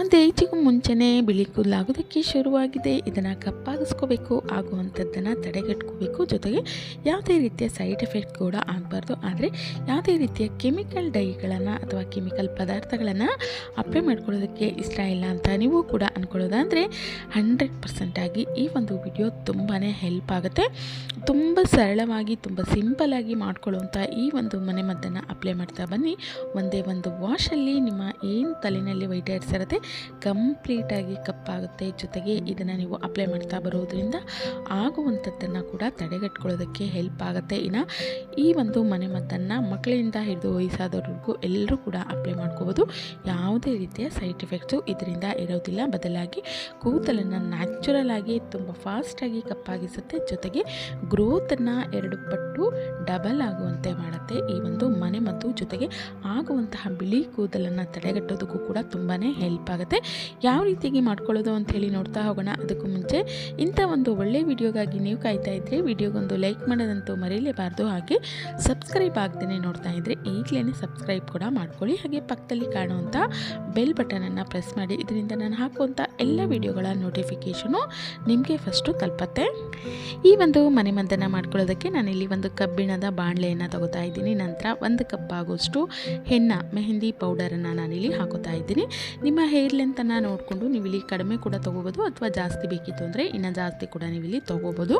ಒಂದು ಏಜಿಗೂ ಮುಂಚೆನೇ ಬಿಳಿ ಕೂದಲಾಗೋದಕ್ಕೆ ಶುರುವಾಗಿದೆ. ಇದನ್ನು ಕಪ್ಪಾಗಿಸ್ಕೋಬೇಕು, ಆಗುವಂಥದ್ದನ್ನು ತಡೆಗಟ್ಕೋಬೇಕು. ಜೊತೆಗೆ ಯಾವುದೇ ರೀತಿಯ ಸೈಡ್ ಎಫೆಕ್ಟ್ ಕೂಡ ಆಗಬಾರ್ದು. ಆದರೆ ಯಾವುದೇ ರೀತಿಯ ಕೆಮಿಕಲ್ ಡೈಗಳನ್ನು ಅಥವಾ ಕೆಮಿಕಲ್ ಪದಾರ್ಥಗಳನ್ನು ಅಪ್ಲೈ ಮಾಡ್ಕೊಳ್ಳೋದಕ್ಕೆ ಇಷ್ಟ ಇಲ್ಲ ಅಂತ ನೀವು ಕೂಡ ಅಂದ್ಕೊಳ್ಳೋದಾದರೆ ಹಂಡ್ರೆಡ್ ಪರ್ಸೆಂಟಾಗಿ ಈ ಒಂದು ವಿಡಿಯೋ ತುಂಬಾ ಹೆಲ್ಪ್ ಆಗುತ್ತೆ. ತುಂಬ ಸರಳವಾಗಿ, ತುಂಬ ಸಿಂಪಲಾಗಿ ಮಾಡ್ಕೊಳ್ಳುವಂಥ ಈ ಒಂದು ಮನೆಮದ್ದನ್ನು ಅಪ್ಲೈ ಮಾಡ್ತಾ ಬನ್ನಿ. ಒಂದೇ ಒಂದು ವಾಶಲ್ಲಿ ನಿಮ್ಮ ಏನು ತಲೆಯಲ್ಲಿ ವೈಟ್ ಇರುತ್ತೆ ಕಂಪ್ಲೀಟಾಗಿ ಕಪ್ಪಾಗುತ್ತೆ. ಜೊತೆಗೆ ಇದನ್ನು ನೀವು ಅಪ್ಲೈ ಮಾಡ್ತಾ ಬರೋದ್ರಿಂದ ಆಗುವಂಥದ್ದನ್ನು ಕೂಡ ತಡೆಗಟ್ಕೊಳ್ಳೋದಕ್ಕೆ ಹೆಲ್ಪ್ ಆಗುತ್ತೆ. ಇನ್ನು ಈ ಒಂದು ಮನೆಮದ್ದನ್ನು ಮಕ್ಕಳಿಂದ ಹಿಡಿದು ವಯಸ್ಸಾದವ್ರಿಗೂ ಎಲ್ಲರೂ ಕೂಡ ಅಪ್ಲೈ ಮಾಡ್ಕೋಬೋದು. ಯಾವುದೇ ರೀತಿಯ ಸೈಡ್ ಎಫೆಕ್ಟ್ಸು ಇದರಿಂದ ಇರೋದಿಲ್ಲ. ಬದಲಾಗಿ ಕೂದಲನ್ನು ನ್ಯಾಚುರಲ್ ಆಗಿ ತುಂಬ ಫಾಸ್ಟಾಗಿ ಕಪ್ಪಾಗಿಸುತ್ತೆ. ಜೊತೆಗೆ ಗ್ರೋತನ್ನು ಎರಡು ಪಟ್ಟು ಡಬಲ್ ಆಗುವಂತೆ ಮಾಡುತ್ತೆ. ಈ ಒಂದು ಮನೆಮದ್ದು ಜೊತೆಗೆ ಆಗುವಂತಹ ಬಿಳಿ ಕೂದಲನ್ನು ತಡೆಗಟ್ಟೋದಕ್ಕೂ ಕೂಡ ತುಂಬಾ ಹೆಲ್ಪ್ ಆಗುತ್ತೆ ಯಾವ ರೀತಿಯಾಗಿ ಮಾಡ್ಕೊಳ್ಳೋದು ಅಂತ ಹೇಳಿ ನೋಡ್ತಾ ಹೋಗೋಣ. ಅದಕ್ಕೂ ಮುಂಚೆ ಇಂಥ ಒಂದು ಒಳ್ಳೆ ವಿಡಿಯೋಗಾಗಿ ನೀವು ಕಾಯ್ತಾ ಇದ್ದರೆ ವಿಡಿಯೋಗೊಂದು ಲೈಕ್ ಮಾಡೋದಂತೂ ಮರೆಯಲೇಬಾರ್ದು. ಹಾಗೆ ಸಬ್ಸ್ಕ್ರೈಬ್ ಆಗ್ದೇ ನೋಡ್ತಾ ಇದ್ದರೆ ಈಗಲೇ ಸಬ್ಸ್ಕ್ರೈಬ್ ಕೂಡ ಮಾಡ್ಕೊಳ್ಳಿ. ಹಾಗೆ ಪಕ್ಕದಲ್ಲಿ ಕಾಣುವಂಥ ಬೆಲ್ ಬಟನನ್ನು ಪ್ರೆಸ್ ಮಾಡಿ. ಇದರಿಂದ ನಾನು ಹಾಕುವಂಥ ಎಲ್ಲ ವಿಡಿಯೋಗಳ ನೋಟಿಫಿಕೇಷನು ನಿಮಗೆ ಫಸ್ಟು ತಲುಪತ್ತೆ. ಈ ಒಂದು ಮನೆ ಮದ್ದನ್ನು ಮಾಡ್ಕೊಳ್ಳೋದಕ್ಕೆ ನಾನಿಲ್ಲಿ ಒಂದು ಕಬ್ಬಿಣದ ಬಾಣಲೆಯನ್ನು ತಗೋತಾ ಇದ್ದೀನಿ. ನಂತರ ಒಂದು ಕಪ್ ಆಗೋಷ್ಟು ಹೆನ್ನ, ಮೆಹಂದಿ ಪೌಡರನ್ನು ನಾನಿಲ್ಲಿ ಹಾಕೋತಾ ಇದ್ದೀನಿ. ನಿಮ್ಮ ಹೇರ್ ಲೆಂತನ್ನು ನೋಡಿಕೊಂಡು ನೀವು ಕಡಿಮೆ ಕೂಡ ತೊಗೋಬೋದು ಅಥವಾ ಜಾಸ್ತಿ ಬೇಕಿತ್ತು ಅಂದರೆ ಇನ್ನು ಜಾಸ್ತಿ ಕೂಡ ನೀವು ಇಲ್ಲಿ ತೊಗೋಬೋದು.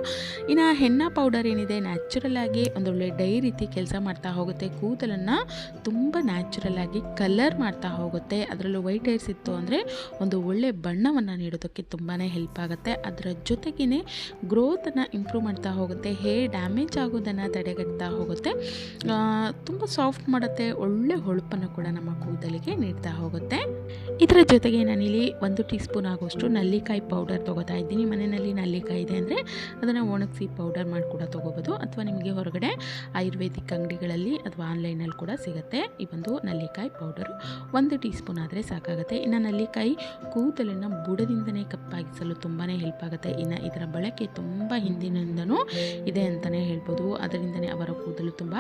ಇನ್ನು ಹೆಣ್ಣ ಪೌಡರ್ ಏನಿದೆ ನ್ಯಾಚುರಲ್ ಆಗಿ ಒಂದೊಳ್ಳೆ ಡೈ ರೀತಿ ಕೆಲಸ ಮಾಡ್ತಾ ಹೋಗುತ್ತೆ. ಕೂದಲನ್ನು ತುಂಬ ನ್ಯಾಚುರಲ್ ಆಗಿ ಕಲರ್ ಮಾಡ್ತಾ ಹೋಗುತ್ತೆ. ಅದರಲ್ಲೂ ವೈಟ್ ಹೇರ್ಸ್ ಇತ್ತು ಅಂದರೆ ಒಂದು ಒಳ್ಳೆ ಬಣ್ಣವನ್ನು ನೀಡೋದಕ್ಕೆ ತುಂಬಾ ಹೆಲ್ಪ್ ಆಗುತ್ತೆ. ಅದರ ಜೊತೆಗೇ ಗ್ರೋತನ್ನು ಇಂಪ್ರೂವ್ ಮಾಡ್ತಾ ಹೋಗುತ್ತೆ. ಹೇರ್ ಡ್ಯಾಮೇಜ್ ಆಗೋದನ್ನು ತಡೆಗಟ್ತಾ ಹೋಗುತ್ತೆ. ತುಂಬ ಸಾಫ್ಟ್ ಮಾಡುತ್ತೆ, ಒಳ್ಳೆ ಹೊಳಪನ್ನು ಕೂಡ ನಮ್ಮ ಕೂದಲಿಗೆ ನೀಡ್ತಾ ಹೋಗುತ್ತೆ. ಇದರ ಜೊತೆಗೆ ನಾನಿಲ್ಲಿ ಒಂದು ಟೀ ಸ್ಪೂನ್ ಆಗೋಷ್ಟು ನಲ್ಲಿಕಾಯಿ ಪೌಡರ್ ತೊಗೋತಾ ಇದ್ದೀನಿ. ಮನೆಯಲ್ಲಿ ನಲ್ಲಿಕಾಯಿ ಇದೆ ಅಂದರೆ ಅದನ್ನು ಒಣಗಿಸಿ ಪೌಡರ್ ಮಾಡಿ ಕೂಡ ತೊಗೋಬೋದು. ಅಥವಾ ನಿಮಗೆ ಹೊರಗಡೆ ಆಯುರ್ವೇದಿಕ್ ಅಂಗಡಿಗಳಲ್ಲಿ ಅಥವಾ ಆನ್ಲೈನಲ್ಲಿ ಕೂಡ ಸಿಗುತ್ತೆ ಈ ಒಂದು ನಲ್ಲಿಕಾಯಿ ಪೌಡರು. ಒಂದು ಟೀ ಸ್ಪೂನ್ ಆದರೆ ಸಾಕಾಗುತ್ತೆ. ಇನ್ನು ನಲ್ಲಿಕಾಯಿ ಕೂದಲನ್ನು ಬುಡದಿಂದನೇ ಕಪ್ಪಾಗಿಸಲು ತುಂಬಾ ಹೆಲ್ಪ್ ಆಗುತ್ತೆ. ಇನ್ನು ಇದರ ಬಳಕೆ ತುಂಬ ಹಿಂದಿನಿಂದನೂ ಇದೆ ಅಂತಲೇ ಹೇಳ್ಬೋದು. ಅದರಿಂದನೇ ಅವರ ಕೂದಲು ತುಂಬ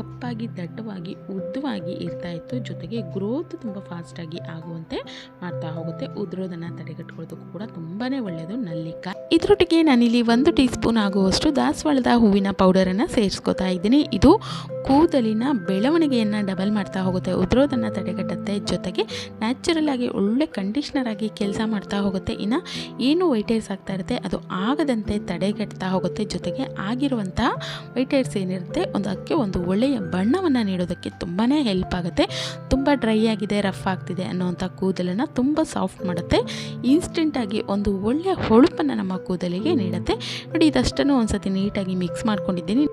ಕಪ್ಪಾಗಿ ದಟ್ಟವಾಗಿ, ಉದ್ದವಾಗಿ ಇರ್ತಾ ಇತ್ತು. ಜೊತೆಗೆ ಗ್ರೋತ್ ತುಂಬ ಫಾಸ್ಟಾಗಿ ಆಗುವಂತೆ ಮಾಡ್ತಾ ಹೋಗುತ್ತೆ. ಉದುರೋದನ್ನು ತಡೆಗಟ್ಕೊಳ್ಳೋದಕ್ಕೂ ಕೂಡ ತುಂಬಾ ಒಳ್ಳೆಯದು ನಲ್ಲಿಕಾಯಿ. ಇದರೊಟ್ಟಿಗೆ ನಾನಿಲ್ಲಿ ಒಂದು ಟೀ ಸ್ಪೂನ್ ಆಗುವಷ್ಟು ದಾಸವಾಳದ ಹೂವಿನ ಪೌಡರನ್ನು ಸೇರಿಸ್ಕೊತಾ ಇದ್ದೀನಿ. ಇದು ಕೂದಲಿನ ಬೆಳವಣಿಗೆಯನ್ನು ಡಬಲ್ ಮಾಡ್ತಾ ಹೋಗುತ್ತೆ. ಉದುರೋದನ್ನು ತಡೆಗಟ್ಟುತ್ತೆ ಜೊತೆಗೆ ನ್ಯಾಚುರಲ್ ಆಗಿ ಒಳ್ಳೆ ಕಂಡೀಷ್ನರ್ ಆಗಿ ಕೆಲಸ ಮಾಡ್ತಾ ಹೋಗುತ್ತೆ. ಇನ್ನು ಏನು ವೈಟ್ ಹೇರ್ಸ್ ಆಗ್ತಾ ಇರುತ್ತೆ, ಅದು ಆಗದಂತೆ ತಡೆಗಟ್ತಾ ಹೋಗುತ್ತೆ. ಜೊತೆಗೆ ಆಗಿರುವಂತಹ ವೈಟೇರ್ಸ್ ಏನಿರುತ್ತೆ ಅದಕ್ಕೆ ಒಂದು ಒಳ್ಳೆಯ ಬಣ್ಣವನ್ನು ನೀಡೋದಕ್ಕೆ ತುಂಬಾ ಹೆಲ್ಪ್ ಆಗುತ್ತೆ. ತುಂಬ ಡ್ರೈ ಆಗಿದೆ, ರಫ್ ಆಗ್ತಿದೆ ಅನ್ನೋವಂಥ ಕೂದಲನ್ನು ತುಂಬ ಸಾಫ್ಟ್ ಮಾಡುತ್ತೆ. ಇನ್ಸ್ಟೆಂಟಾಗಿ ಒಂದು ಒಳ್ಳೆಯ ಹೊಳಪನ್ನು ನಮ್ಮ ಕೂದಲಿಗೆ ನೀಡುತ್ತೆ. ನೋಡಿ, ಇದಷ್ಟನ್ನು ಒಂದು ಸತಿ ನೀಟಾಗಿ ಮಿಕ್ಸ್ ಮಾಡ್ಕೊಂಡಿದ್ದೀನಿ.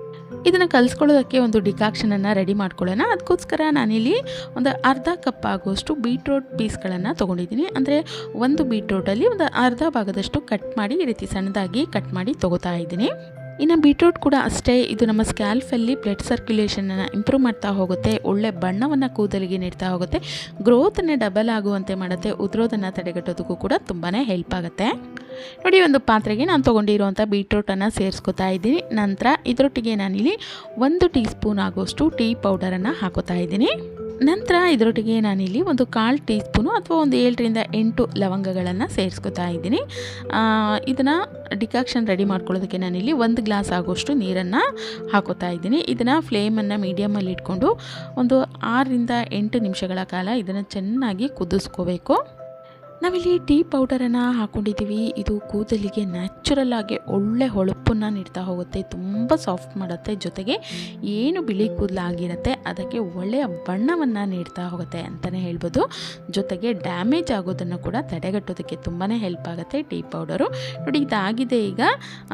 ಇದನ್ನು ಕಲಿಸ್ಕೊಳ್ಳೋದಕ್ಕೆ ಒಂದು ಡಿಕಾಕ್ಷನನ್ನು ರೆಡಿ ಮಾಡ್ಕೊಳ್ಳೋಣ. ಅದಕ್ಕೋಸ್ಕರ ನಾನಿಲ್ಲಿ ಒಂದು ಅರ್ಧ ಕಪ್ ಆಗುವಷ್ಟು ಬೀಟ್ರೋಟ್ ಪೀಸ್ಗಳನ್ನು ತೊಗೊಂಡಿದ್ದೀನಿ. ಅಂದರೆ ಒಂದು ಬೀಟ್ರೋಟಲ್ಲಿ ಒಂದು ಅರ್ಧ ಭಾಗದಷ್ಟು ಕಟ್ ಮಾಡಿ ಈ ರೀತಿ ಸಣ್ಣದಾಗಿ ಕಟ್ ಮಾಡಿ ತೊಗೋತಾ ಇದ್ದೀನಿ. ಇನ್ನು ಬೀಟ್ರೂಟ್ ಕೂಡ ಅಷ್ಟೇ, ಇದು ನಮ್ಮ ಸ್ಕ್ಯಾಲ್ಫಲ್ಲಿ ಬ್ಲಡ್ ಸರ್ಕ್ಯುಲೇಷನನ್ನು ಇಂಪ್ರೂವ್ ಮಾಡ್ತಾ ಹೋಗುತ್ತೆ, ಒಳ್ಳೆ ಬಣ್ಣವನ್ನು ಕೂದಲಿಗೆ ನೀಡ್ತಾ ಹೋಗುತ್ತೆ ಗ್ರೋತನ್ನು ಡಬಲ್ ಆಗುವಂತೆ ಮಾಡುತ್ತೆ ಉದ್ರೋದನ್ನು ತಡೆಗಟ್ಟೋದಕ್ಕೂ ಕೂಡ ತುಂಬಾ ಹೆಲ್ಪ್ ಆಗುತ್ತೆ. ನೋಡಿ, ಒಂದು ಪಾತ್ರೆಗೆ ನಾನು ತೊಗೊಂಡಿರುವಂಥ ಬೀಟ್ರೂಟನ್ನು ಸೇರಿಸ್ಕೊತಾ ಇದ್ದೀನಿ. ನಂತರ ಇದರೊಟ್ಟಿಗೆ ನಾನಿಲ್ಲಿ ಒಂದು ಟೀ ಸ್ಪೂನ್ ಆಗುವಷ್ಟು ಟೀ ಪೌಡರನ್ನು ಹಾಕೋತಾ ಇದ್ದೀನಿ. ನಂತರ ಇದರೊಟ್ಟಿಗೆ ನಾನಿಲ್ಲಿ ಒಂದು ಕಾಲು ಟೀ ಸ್ಪೂನು ಅಥವಾ ಒಂದು ಏಳರಿಂದ ಎಂಟು ಲವಂಗಗಳನ್ನು ಸೇರಿಸ್ಕೊತಾ ಇದ್ದೀನಿ. ಇದನ್ನು ಡಿಕಾಕ್ಷನ್ ರೆಡಿ ಮಾಡ್ಕೊಳ್ಳೋದಕ್ಕೆ ನಾನಿಲ್ಲಿ ಒಂದು ಗ್ಲಾಸ್ ಆಗೋಷ್ಟು ನೀರನ್ನು ಹಾಕೋತಾ ಇದ್ದೀನಿ. ಇದನ್ನು ಫ್ಲೇಮನ್ನು ಮೀಡಿಯಮಲ್ಲಿ ಇಟ್ಕೊಂಡು ಒಂದು ಆರರಿಂದ ಎಂಟು ನಿಮಿಷಗಳ ಕಾಲ ಇದನ್ನು ಚೆನ್ನಾಗಿ ಕುದಿಸ್ಕೋಬೇಕು. ನಾವಿಲ್ಲಿ ಟೀ ಪೌಡರನ್ನು ಹಾಕ್ಕೊಂಡಿದ್ದೀವಿ ಇದು ಕೂದಲಿಗೆ ನ್ಯಾಚುರಲ್ ಆಗಿ ಒಳ್ಳೆ ಹೊಳಪನ್ನು ನೀಡ್ತಾ ಹೋಗುತ್ತೆ. ತುಂಬ ಸಾಫ್ಟ್ ಮಾಡುತ್ತೆ. ಜೊತೆಗೆ ಏನು ಬಿಳಿ ಕೂದಲಾಗಿರುತ್ತೆ ಅದಕ್ಕೆ ಒಳ್ಳೆಯ ಬಣ್ಣವನ್ನು ನೀಡ್ತಾ ಹೋಗುತ್ತೆ ಅಂತಲೇ ಹೇಳ್ಬೋದು. ಜೊತೆಗೆ ಡ್ಯಾಮೇಜ್ ಆಗೋದನ್ನು ಕೂಡ ತಡೆಗಟ್ಟೋದಕ್ಕೆ ತುಂಬಾ ಹೆಲ್ಪ್ ಆಗುತ್ತೆ ಟೀ ಪೌಡರು. ನೋಡಿ, ಇದಾಗಿದೆ ಈಗ.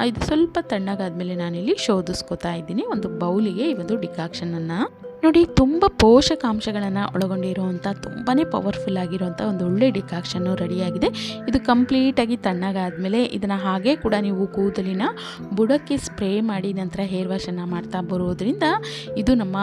ಇದು ಸ್ವಲ್ಪ ತಣ್ಣಗಾದ್ಮೇಲೆ ನಾನಿಲ್ಲಿ ಶೋಧಿಸ್ಕೊತಾ ಇದ್ದೀನಿ. ಒಂದು ಬೌಲಿಗೆ ಈ ಒಂದು ಡಿಕಾಕ್ಷನನ್ನು. ನೋಡಿ, ತುಂಬ ಪೋಷಕಾಂಶಗಳನ್ನು ಒಳಗೊಂಡಿರುವಂಥ ತುಂಬಾ ಪವರ್ಫುಲ್ ಆಗಿರುವಂಥ ಒಂದು ಒಳ್ಳೆ ಡಿಕಾಕ್ಷನ್ನು ರೆಡಿಯಾಗಿದೆ. ಇದು ಕಂಪ್ಲೀಟಾಗಿ ತಣ್ಣಗಾದ್ಮೇಲೆ ಇದನ್ನು ಹಾಗೆ ಕೂಡ ನೀವು ಕೂದಲಿನ ಬುಡಕ್ಕೆ ಸ್ಪ್ರೇ ಮಾಡಿ ನಂತರ ಹೇರ್ ವಾಶನ್ನು ಮಾಡ್ತಾ ಬರೋದ್ರಿಂದ ಇದು ನಮ್ಮ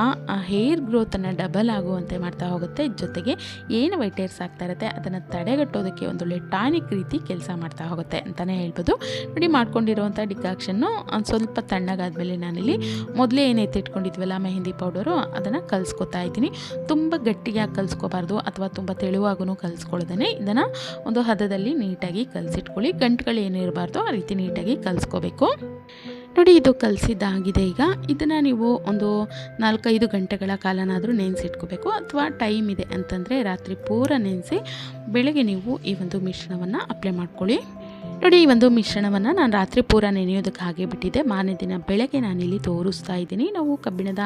ಹೇರ್ ಗ್ರೋತನ್ನು ಡಬಲ್ ಆಗುವಂತೆ ಮಾಡ್ತಾ ಹೋಗುತ್ತೆ. ಜೊತೆಗೆ ಏನು ವೈಟ್ ಹೇರ್ಸ್ ಆಗ್ತಾ ಇರುತ್ತೆ, ಅದನ್ನು ತಡೆಗಟ್ಟೋದಕ್ಕೆ ಒಂದೊಳ್ಳೆ ಟಾನಿಕ್ ರೀತಿ ಕೆಲಸ ಮಾಡ್ತಾ ಹೋಗುತ್ತೆ ಅಂತಲೇ ಹೇಳ್ಬೋದು. ನೋಡಿ ಮಾಡ್ಕೊಂಡಿರುವಂಥ ಡಿಕಾಕ್ಷನ್ನು ಸ್ವಲ್ಪ ತಣ್ಣಗಾದ್ಮೇಲೆ ನಾನಿಲ್ಲಿ ಮೊದಲೇ ಏನೈತೆ ಇಟ್ಕೊಂಡಿದ್ವಲ್ಲ ಮೆಹಂದಿ ಪೌಡರು ಅದನ್ನು ಅದನ್ನು ಕಲಿಸ್ಕೊತಾ ಇದ್ದೀನಿ. ತುಂಬ ಗಟ್ಟಿಯಾಗಿ ಕಲಿಸ್ಕೋಬಾರ್ದು ಅಥವಾ ತುಂಬ ತೆಳುವಾಗೂ ಕಲಿಸ್ಕೊಳ್ಳೋದೇ ಇದನ್ನು ಒಂದು ಹದದಲ್ಲಿ ನೀಟಾಗಿ ಕಲಸಿಟ್ಕೊಳ್ಳಿ. ಗಂಟುಗಳು ಏನು ಇರಬಾರ್ದು ಆ ರೀತಿ ನೀಟಾಗಿ ಕಲಿಸ್ಕೋಬೇಕು. ನೋಡಿ ಇದು ಕಲಸಿದ್ದಾಗಿದೆ ಈಗ. ಇದನ್ನು ನೀವು ಒಂದು ನಾಲ್ಕೈದು ಗಂಟೆಗಳ ಕಾಲನಾದರೂ ನೆನೆಸಿಟ್ಕೋಬೇಕು. ಅಥವಾ ಟೈಮ್ ಇದೆ ಅಂತಂದರೆ ರಾತ್ರಿ ಪೂರ ನೆನೆಸಿ ಬೆಳಗ್ಗೆ ನೀವು ಈ ಒಂದು ಮಿಶ್ರಣವನ್ನು ಅಪ್ಲೈ ಮಾಡ್ಕೊಳ್ಳಿ. ನೋಡಿ, ಈ ಒಂದು ಮಿಶ್ರಣವನ್ನು ನಾನು ರಾತ್ರಿ ಪೂರ ನೆನೆಯೋದಕ್ಕೆ ಹಾಗೆ ಬಿಟ್ಟಿದ್ದೆ. ಮಾರನೇ ದಿನ ಬೆಳಗ್ಗೆ ನಾನಿಲ್ಲಿ ತೋರಿಸ್ತಾ ಇದ್ದೀನಿ. ನಾವು ಕಬ್ಬಿಣದ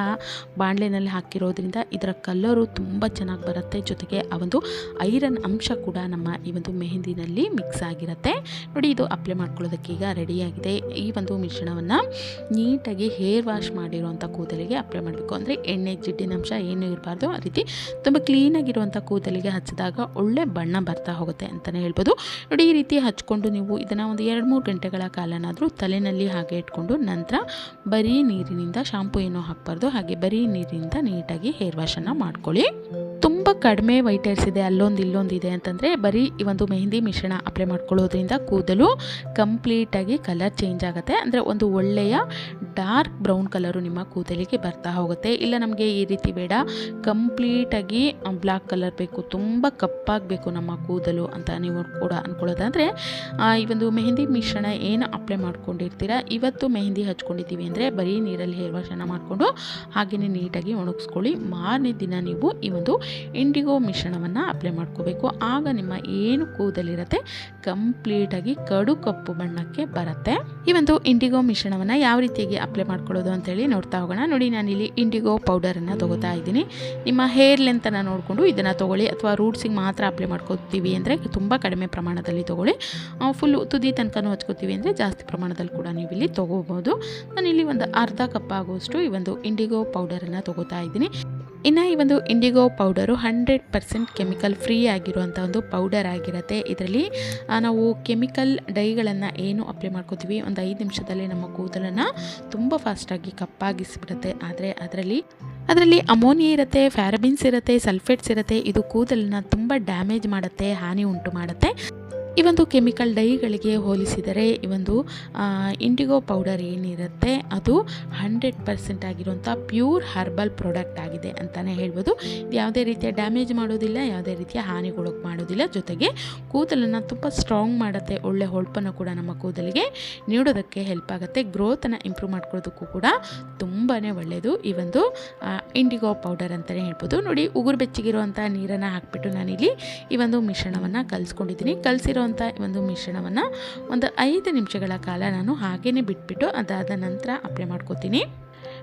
ಬಾಣಲೆನಲ್ಲಿ ಹಾಕಿರೋದ್ರಿಂದ ಇದರ ಕಲ್ಲರು ತುಂಬ ಚೆನ್ನಾಗಿ ಬರುತ್ತೆ. ಜೊತೆಗೆ ಆ ಒಂದು ಐರನ್ ಅಂಶ ಕೂಡ ನಮ್ಮ ಈ ಒಂದು ಮೆಹಂದಿನಲ್ಲಿ ಮಿಕ್ಸ್ ಆಗಿರುತ್ತೆ. ನೋಡಿ, ಇದು ಅಪ್ಲೈ ಮಾಡ್ಕೊಳ್ಳೋದಕ್ಕೆ ಈಗ ರೆಡಿಯಾಗಿದೆ ಈ ಒಂದು ಮಿಶ್ರಣವನ್ನು ನೀಟಾಗಿ ಹೇರ್ ವಾಶ್ ಮಾಡಿರುವಂಥ ಕೂದಲಿಗೆ ಅಪ್ಲೈ ಮಾಡಬೇಕು. ಅಂದರೆ ಎಣ್ಣೆ, ಜಿಡ್ಡಿನ ಅಂಶ ಏನೂ ಇರಬಾರ್ದು. ಆ ರೀತಿ ತುಂಬ ಕ್ಲೀನಾಗಿರುವಂಥ ಕೂದಲಿಗೆ ಹಚ್ಚಿದಾಗ ಒಳ್ಳೆ ಬಣ್ಣ ಬರ್ತಾ ಹೋಗುತ್ತೆ ಅಂತಲೇ ಹೇಳ್ಬೋದು. ನೋಡಿ, ಈ ರೀತಿ ಹಚ್ಕೊಂಡು ನೀವು ಇದನ್ನು ಒಂದು ಎರಡು ಮೂರು ಗಂಟೆಗಳ ಕಾಲನಾದರೂ ತಲೆನಲ್ಲಿ ಹಾಗೆ ಇಟ್ಕೊಂಡು ನಂತರ ಬರೀ ನೀರಿನಿಂದ ಶಾಂಪು ಏನೂ ಹಾಕಬಾರ್ದು. ಹಾಗೆ ಬರೀ ನೀರಿನಿಂದ ನೀಟಾಗಿ ಹೇರ್ ವಾಶನ್ನು ಮಾಡ್ಕೊಳ್ಳಿ. ಕಡಿಮೆ ವೈಟ್ ಹೇರ್ಸ್ ಇದೆ, ಅಲ್ಲೊಂದು ಇಲ್ಲೊಂದು ಇದೆ ಅಂತಂದರೆ ಬರೀ ಈ ಒಂದು ಮೆಹಂದಿ ಮಿಶ್ರಣ ಅಪ್ಲೈ ಮಾಡ್ಕೊಳ್ಳೋದ್ರಿಂದ ಕೂದಲು ಕಂಪ್ಲೀಟಾಗಿ ಕಲರ್ ಚೇಂಜ್ ಆಗುತ್ತೆ. ಅಂದರೆ ಒಂದು ಒಳ್ಳೆಯ ಡಾರ್ಕ್ ಬ್ರೌನ್ ಕಲರು ನಿಮ್ಮ ಕೂದಲಿಗೆ ಬರ್ತಾ ಹೋಗುತ್ತೆ. ಇಲ್ಲ ನಮಗೆ ಈ ರೀತಿ ಬೇಡ ಕಂಪ್ಲೀಟಾಗಿ ಬ್ಲ್ಯಾಕ್ ಕಲರ್ ಬೇಕು, ತುಂಬ ಕಪ್ಪಾಗಬೇಕು ನಮ್ಮ ಕೂದಲು ಅಂತ ನೀವು ಕೂಡ ಅಂದ್ಕೊಳ್ಳೋದಾದರೆ ಈ ಒಂದು ಮೆಹಂದಿ ಮಿಶ್ರಣ ಏನು ಅಪ್ಲೈ ಮಾಡ್ಕೊಂಡಿರ್ತೀರಾ? ಇವತ್ತು ಮೆಹಂದಿ ಹಚ್ಕೊಂಡಿದ್ದೀವಿ ಅಂದರೆ ಬರೀ ನೀರಲ್ಲಿ ಹೇರ್ ವಾಶನ್ನು ಮಾಡಿಕೊಂಡು ಹಾಗೆಯೇ ನೀಟಾಗಿ ಒಣಗಿಸ್ಕೊಳ್ಳಿ. ಮಾರನೇ ದಿನ ನೀವು ಈ ಒಂದು ಇಂಡಿಗೋ ಮಿಶ್ರಣವನ್ನು ಅಪ್ಲೈ ಮಾಡ್ಕೋಬೇಕು. ಆಗ ನಿಮ್ಮ ಏನು ಕೂದಲಿರುತ್ತೆ ಕಂಪ್ಲೀಟಾಗಿ ಕಡು ಕಪ್ಪು ಬಣ್ಣಕ್ಕೆ ಬರುತ್ತೆ. ಈ ಒಂದು ಇಂಡಿಗೋ ಮಿಶ್ರಣವನ್ನು ಯಾವ ರೀತಿಯಾಗಿ ಅಪ್ಲೈ ಮಾಡ್ಕೊಳ್ಳೋದು ಅಂತೇಳಿ ನೋಡ್ತಾ ಹೋಗೋಣ. ನೋಡಿ, ನಾನಿಲ್ಲಿ ಇಂಡಿಗೋ ಪೌಡರನ್ನು ತೊಗೋತಾ ಇದ್ದೀನಿ. ನಿಮ್ಮ ಹೇರ್ ಲೆಂತನ್ನು ನೋಡಿಕೊಂಡು ಇದನ್ನು ತೊಗೊಳ್ಳಿ. ಅಥವಾ ರೂಟ್ಸಿಗೆ ಮಾತ್ರ ಅಪ್ಲೈ ಮಾಡ್ಕೋತೀವಿ ಅಂದರೆ ತುಂಬ ಕಡಿಮೆ ಪ್ರಮಾಣದಲ್ಲಿ ತೊಗೊಳ್ಳಿ. ಫುಲ್ಲು ತುದಿ ತನಕನೂ ಹಚ್ಕೋತೀವಿ ಅಂದರೆ ಜಾಸ್ತಿ ಪ್ರಮಾಣದಲ್ಲಿ ಕೂಡ ನೀವು ಇಲ್ಲಿ ತೊಗೋಬೋದು. ನಾನಿಲ್ಲಿ ಒಂದು ಅರ್ಧ ಕಪ್ ಆಗುವಷ್ಟು ಈ ಒಂದು ಇಂಡಿಗೋ ಪೌಡರನ್ನು ತೊಗೋತಾ ಇದ್ದೀನಿ. ಇನ್ನು ಈ ಒಂದು indigo powder hundred percent chemical free ಆಗಿರುವಂಥ ಒಂದು ಪೌಡರ್ ಆಗಿರುತ್ತೆ. ಇದರಲ್ಲಿ ನಾವು ಕೆಮಿಕಲ್ ಡೈಗಳನ್ನು ಏನು ಅಪ್ಲೈ ಮಾಡ್ಕೋತೀವಿ? ಒಂದು ಐದು ನಿಮಿಷದಲ್ಲಿ ನಮ್ಮ ಕೂದಲನ್ನು ತುಂಬ ಫಾಸ್ಟಾಗಿ ಕಪ್ಪಾಗಿಸಿಬಿಡುತ್ತೆ. ಆದರೆ ಅದರಲ್ಲಿ ಅದರಲ್ಲಿ ಅಮೋನಿಯಾ ಇರುತ್ತೆ ಫ್ಯಾರಬಿನ್ಸ್ ಇರುತ್ತೆ ಸಲ್ಫೇಟ್ಸ್ ಇರುತ್ತೆ. ಇದು ಕೂದಲನ್ನು ತುಂಬ ಡ್ಯಾಮೇಜ್ ಮಾಡುತ್ತೆ, ಹಾನಿ ಉಂಟು ಮಾಡುತ್ತೆ. ಈ ಒಂದು ಕೆಮಿಕಲ್ ಡೈಗಳಿಗೆ ಹೋಲಿಸಿದರೆ ಈ ಒಂದು ಇಂಡಿಗೋ ಪೌಡರ್ ಏನಿರುತ್ತೆ, ಅದು ಹಂಡ್ರೆಡ್ ಪರ್ಸೆಂಟ್ ಆಗಿರುವಂಥ ಪ್ಯೂರ್ ಹರ್ಬಲ್ ಪ್ರಾಡಕ್ಟ್ ಆಗಿದೆ ಅಂತಲೇ ಹೇಳ್ಬೋದು. ಯಾವುದೇ ರೀತಿಯ ಡ್ಯಾಮೇಜ್ ಮಾಡೋದಿಲ್ಲ, ಯಾವುದೇ ರೀತಿಯ ಹಾನಿಗೊಳಗೆ ಮಾಡೋದಿಲ್ಲ. ಜೊತೆಗೆ ಕೂದಲನ್ನು ತುಂಬ ಸ್ಟ್ರಾಂಗ್ ಮಾಡುತ್ತೆ, ಒಳ್ಳೆ ಹೊಳಪನ್ನು ಕೂಡ ನಮ್ಮ ಕೂದಲಿಗೆ ನೀಡೋದಕ್ಕೆ ಹೆಲ್ಪ್ ಆಗುತ್ತೆ, ಗ್ರೋತನ್ನು ಇಂಪ್ರೂವ್ ಮಾಡ್ಕೊಳ್ಳೋದಕ್ಕೂ ಕೂಡ ತುಂಬಾ ಒಳ್ಳೆಯದು. ಈ ಒಂದು ಇಂಡಿಗೋ ಪೌಡರ್ ಅಂತಲೇ ಹೇಳ್ಬೋದು. ನೋಡಿ, ಉಗುರು ಬೆಚ್ಚಗಿರುವಂಥ ನೀರನ್ನು ಹಾಕಿಬಿಟ್ಟು ನಾನಿಲ್ಲಿ ಈ ಒಂದು ಮಿಶ್ರಣವನ್ನು ಕಲಿಸ್ಕೊಂಡಿದ್ದೀನಿ. ಕಲಿಸಿರುವಂಥ ಈ ಒಂದು ಮಿಶ್ರಣವನ್ನು ಒಂದು ಐದು ನಿಮಿಷಗಳ ಕಾಲ ನಾನು ಹಾಗೇ ಬಿಟ್ಬಿಟ್ಟು ಅದಾದ ನಂತರ ಅಪ್ಲೈ ಮಾಡ್ಕೋತೀನಿ.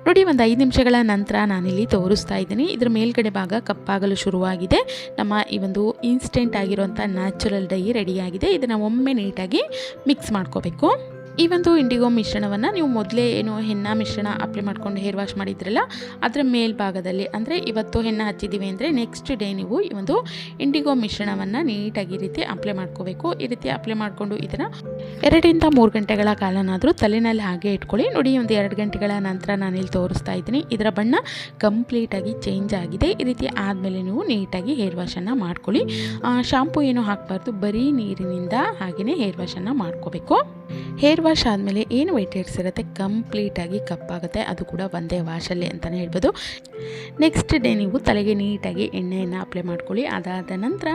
ನೋಡಿ, ಒಂದು ಐದು ನಿಮಿಷಗಳ ನಂತರ ನಾನಿಲ್ಲಿ ತೋರಿಸ್ತಾ ಇದ್ದೀನಿ. ಇದ್ರ ಮೇಲ್ಗಡೆ ಭಾಗ ಕಪ್ಪಾಗಲು ಶುರುವಾಗಿದೆ. ನಮ್ಮ ಈ ಒಂದು ಇನ್ಸ್ಟೆಂಟ್ ಆಗಿರುವಂಥ ನ್ಯಾಚುರಲ್ ಡೈ ರೆಡಿಯಾಗಿದೆ ಇದನ್ನು ಒಮ್ಮೆ ನೀಟಾಗಿ ಮಿಕ್ಸ್ ಮಾಡ್ಕೋಬೇಕು. ಈ ಒಂದು ಇಂಡಿಗೋ ಮಿಶ್ರಣವನ್ನು ನೀವು ಮೊದಲೇ ಏನು ಹೆನ್ನ ಮಿಶ್ರಣ ಅಪ್ಲೈ ಮಾಡ್ಕೊಂಡು ಹೇರ್ ವಾಶ್ ಮಾಡಿದ್ರಲ್ಲ, ಅದರ ಮೇಲ್ಭಾಗದಲ್ಲಿ ಅಂದರೆ ಇವತ್ತು ಹೆನ್ನ ಹಚ್ಚಿದ್ದೀವಿ ಅಂದರೆ ನೆಕ್ಸ್ಟ್ ಡೇ ನೀವು ಈ ಒಂದು ಇಂಡಿಗೋ ಮಿಶ್ರಣವನ್ನು ನೀಟಾಗಿ ಈ ರೀತಿ ಅಪ್ಲೈ ಮಾಡ್ಕೋಬೇಕು. ಈ ರೀತಿ ಅಪ್ಲೈ ಮಾಡಿಕೊಂಡು ಇದನ್ನು ಎರಡರಿಂದ ಮೂರು ಗಂಟೆಗಳ ಕಾಲನಾದರೂ ತಲೆನಲ್ಲಿ ಹಾಗೆ ಇಟ್ಕೊಳ್ಳಿ. ನೋಡಿ, ಒಂದು ಎರಡು ಗಂಟೆಗಳ ನಂತರ ನಾನು ಇಲ್ಲಿ ತೋರಿಸ್ತಾ ಇದ್ದೀನಿ. ಇದರ ಬಣ್ಣ ಕಂಪ್ಲೀಟಾಗಿ ಚೇಂಜ್ ಆಗಿದೆ. ಈ ರೀತಿ ಆದಮೇಲೆ ನೀವು ನೀಟಾಗಿ ಹೇರ್ ವಾಶನ್ನು ಮಾಡ್ಕೊಳ್ಳಿ. ಶಾಂಪು ಏನು ಹಾಕಬಾರ್ದು, ಬರೀ ನೀರಿನಿಂದ ಹಾಗೆಯೇ ಹೇರ್ ವಾಶನ್ನು ಮಾಡ್ಕೋಬೇಕು. ಹೇರ್ ವಾಶ್ ಆದಮೇಲೆ ಏನು ವೈಟ್ ಹೇರ್ಸ್ ಇರುತ್ತೆ ಕಂಪ್ಲೀಟಾಗಿ ಕಪ್ಪಾಗುತ್ತೆ ಅದು ಕೂಡ ಒಂದೇ ವಾಶಲ್ಲಿ ಅಂತಲೇ ಹೇಳ್ಬೋದು. ನೆಕ್ಸ್ಟ್ ಡೇ ನೀವು ತಲೆಗೆ ನೀಟಾಗಿ ಎಣ್ಣೆಯನ್ನು ಅಪ್ಲೈ ಮಾಡ್ಕೊಳ್ಳಿ. ಅದಾದ ನಂತರ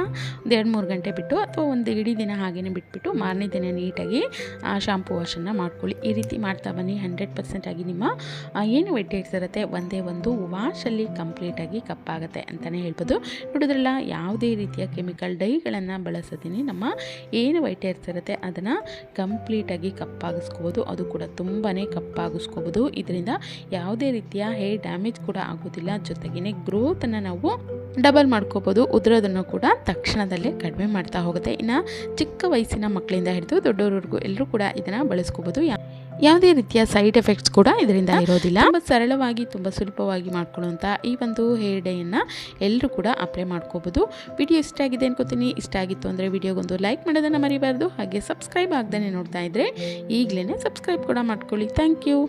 ಒಂದು ಎರಡು ಮೂರು ಗಂಟೆ ಬಿಟ್ಟು ಅಥವಾ ಒಂದು ಇಡೀ ದಿನ ಹಾಗೇ ಬಿಟ್ಬಿಟ್ಟು ಮಾರನೇ ದಿನ ನೀಟಾಗಿ ಶಾಂಪು ವಾಶನ್ನು ಮಾಡ್ಕೊಳ್ಳಿ. ಈ ರೀತಿ ಮಾಡ್ತಾ ಬನ್ನಿ. ಹಂಡ್ರೆಡ್ ಪರ್ಸೆಂಟಾಗಿ ನಿಮ್ಮ ಏನು ವೈಟ್ ಹೇರ್ಸ್ ಇರುತ್ತೆ ಒಂದೇ ಒಂದು ವಾಶಲ್ಲಿ ಕಂಪ್ಲೀಟಾಗಿ ಕಪ್ಪಾಗುತ್ತೆ ಅಂತಲೇ ಹೇಳ್ಬೋದು. ನೋಡಿದ್ರಲ್ಲ, ಯಾವುದೇ ರೀತಿಯ ಕೆಮಿಕಲ್ ಡೈಗಳನ್ನು ಬಳಸೋದೀನಿ. ನಮ್ಮ ಏನು ವೈಟ್ ಹೇರ್ಸ್ ಇರುತ್ತೆ ಅದನ್ನು ಕಂಪ್ಲೀಟಾಗಿ ಕಪ್ಪಾಗಿಸ್ಕೋಬೋದು. ಅದು ಕೂಡ ತುಂಬಾ ಕಪ್ಪಾಗಿಸ್ಕೋಬೋದು. ಇದರಿಂದ ಯಾವುದೇ ರೀತಿಯ ಹೇರ್ ಡ್ಯಾಮೇಜ್ ಕೂಡ ಆಗೋದಿಲ್ಲ. ಜೊತೆಗೇ ಗ್ರೋತನ್ನು ನಾವು ಡಬಲ್ ಮಾಡ್ಕೋಬೋದು. ಉದುರೋದನ್ನು ಕೂಡ ತಕ್ಷಣದಲ್ಲೇ ಕಡಿಮೆ ಮಾಡ್ತಾ ಹೋಗುತ್ತೆ. ಇನ್ನು ಚಿಕ್ಕ ವಯಸ್ಸಿನ ಮಕ್ಕಳಿಂದ ಹಿಡಿದು ದೊಡ್ಡವರವರೆಗೂ ಎಲ್ಲರೂ ಕೂಡ ಇದನ್ನು ಬಳಸ್ಕೋಬೋದು. ಯಾವುದೇ ರೀತಿಯ ಸೈಡ್ ಎಫೆಕ್ಟ್ಸ್ ಕೂಡ ಇದರಿಂದ ಇರೋದಿಲ್ಲ. ತುಂಬ ಸರಳವಾಗಿ ತುಂಬ ಸುಲಭವಾಗಿ ಮಾಡ್ಕೊಳ್ಳುವಂಥ ಈ ಒಂದು ಹೇರ್ ಡೇಯನ್ನು ಎಲ್ಲರೂ ಕೂಡ ಅಪ್ಲೈ ಮಾಡ್ಕೋಬೋದು. ವಿಡಿಯೋ ಇಷ್ಟ ಆಗಿದೆ ಅನ್ಕೋತೀನಿ. ಇಷ್ಟ ಆಗಿತ್ತು ಅಂದರೆ ವಿಡಿಯೋಗೊಂದು ಲೈಕ್ ಮಾಡೋದನ್ನು ಮರಿಬಾರ್ದು. ಹಾಗೆ ಸಬ್ಸ್ಕ್ರೈಬ್ ಆಗ್ದೇ ನೋಡ್ತಾ ಇದ್ದರೆ ಈಗಲೇ ಸಬ್ಸ್ಕ್ರೈಬ್ ಕೂಡ ಮಾಡ್ಕೊಳ್ಳಿ. Thank you.